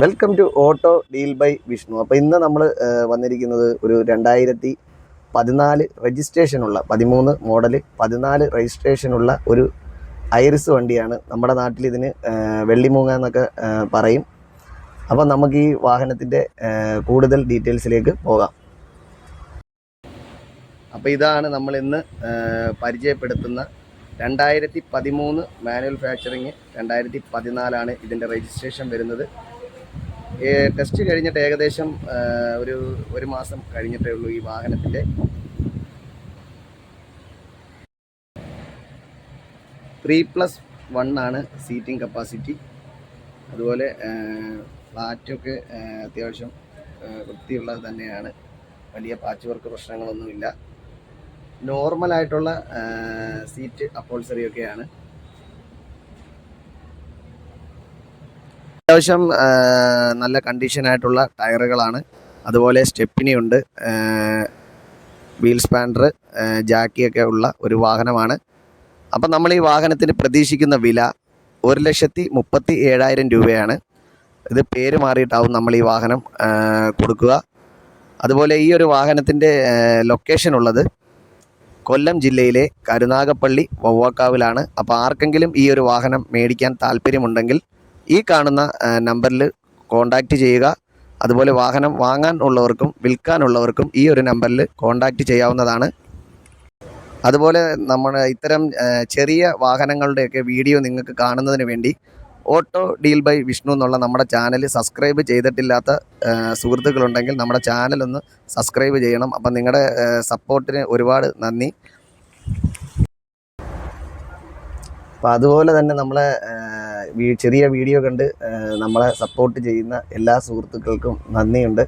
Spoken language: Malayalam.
Welcome to auto deal by Vishnu അപ്പോൾ ഇന്ന് നമ്മൾ വന്നിരിക്കുന്നത് ഒരു രണ്ടായിരത്തി പതിനാല് രജിസ്ട്രേഷനുള്ള പതിമൂന്ന് മോഡൽ പതിനാല് രജിസ്ട്രേഷനുള്ള ഒരു ഐറിസ് വണ്ടിയാണ്. നമ്മുടെ നാട്ടിൽ ഇതിന് വെള്ളിമൂങ്ങ എന്നൊക്കെ പറയും. അപ്പോൾ നമുക്ക് ഈ വാഹനത്തിന്റെ കൂടുതൽ ഡീറ്റെയിൽസിലേക്ക് പോകാം. അപ്പോൾ ഇതാണ് നമ്മൾ ഇന്ന് പരിചയപ്പെടുത്തുന്ന രണ്ടായിരത്തി പതിമൂന്ന് മാനുവൽ ഫാക്ചറിങ് രണ്ടായിരത്തി പതിനാലാണ് ഇതിന്റെ രജിസ്ട്രേഷൻ വരുന്നത്. ടെസ്റ്റ് കഴിഞ്ഞിട്ട് ഏകദേശം ഒരു ഒരു മാസം കഴിഞ്ഞിട്ടേ ഉള്ളൂ ഈ വാഹനത്തിന്റെ. ത്രീ പ്ലസ് വൺ ആണ് സീറ്റിംഗ് കപ്പാസിറ്റി അതുപോലെ ഫ്ലാറ്റൊക്കെ അത്യാവശ്യം വൃത്തിയുള്ളത് തന്നെയാണ്. വലിയ പാച്ച് വർക്ക് പ്രശ്നങ്ങളൊന്നുമില്ല. നോർമലായിട്ടുള്ള സീറ്റ് അപ്പോൾസറിയൊക്കെയാണ് അത്യാവശ്യം നല്ല കണ്ടീഷനായിട്ടുള്ള ടയറുകളാണ്. അതുപോലെ സ്റ്റെപ്പിനി ഉണ്ട് വീൽ സ്പാൻഡർ ജാക്കിയൊക്കെ ഉള്ള ഒരു വാഹനമാണ്. അപ്പം നമ്മൾ ഈ വാഹനത്തിന് പ്രതീക്ഷിക്കുന്ന വില ഒരു ലക്ഷത്തി മുപ്പത്തി ഏഴായിരം രൂപയാണ്. ഇത് പേര് മാറിയിട്ടാവും നമ്മൾ ഈ വാഹനം കൊടുക്കുക. അതുപോലെ ഈ ഒരു വാഹനത്തിന്റെ ലൊക്കേഷൻ ഉള്ളത് കൊല്ലം ജില്ലയിലെ കരുനാഗപ്പള്ളി വവ്വാക്കാവിലാണ്. അപ്പോൾ ആർക്കെങ്കിലും ഈ ഒരു വാഹനം മേടിക്കാൻ താല്പര്യമുണ്ടെങ്കിൽ ഈ കാണുന്ന നമ്പറിൽ കോൺടാക്റ്റ് ചെയ്യുക. അതുപോലെ വാഹനം വാങ്ങാൻ ഉള്ളവർക്കും വിൽക്കാനുള്ളവർക്കും ഈ ഒരു നമ്പറിൽ കോൺടാക്റ്റ് ചെയ്യാവുന്നതാണ്. അതുപോലെ നമ്മൾ ഇത്തരം ചെറിയ വാഹനങ്ങളുടെയൊക്കെ വീഡിയോ നിങ്ങൾക്ക് കാണുന്നതിന് വേണ്ടി ഓട്ടോ ഡീൽ ബൈ വിഷ്ണു എന്നുള്ള നമ്മുടെ ചാനൽ സബ്സ്ക്രൈബ് ചെയ്തിട്ടില്ലാത്ത സുഹൃത്തുക്കളുണ്ടെങ്കിൽ നമ്മുടെ ചാനലൊന്ന് സബ്സ്ക്രൈബ് ചെയ്യണം. അപ്പം നിങ്ങളുടെ സപ്പോർട്ടിന് ഒരുപാട് നന്ദി. അപ്പം അതുപോലെ തന്നെ നമ്മളെ ചെറിയ വീഡിയോ കണ്ട് നമ്മളെ സപ്പോർട്ട് ചെയ്യുന്ന എല്ലാ സുഹൃത്തുക്കൾക്കും നന്ദിയുണ്ട്.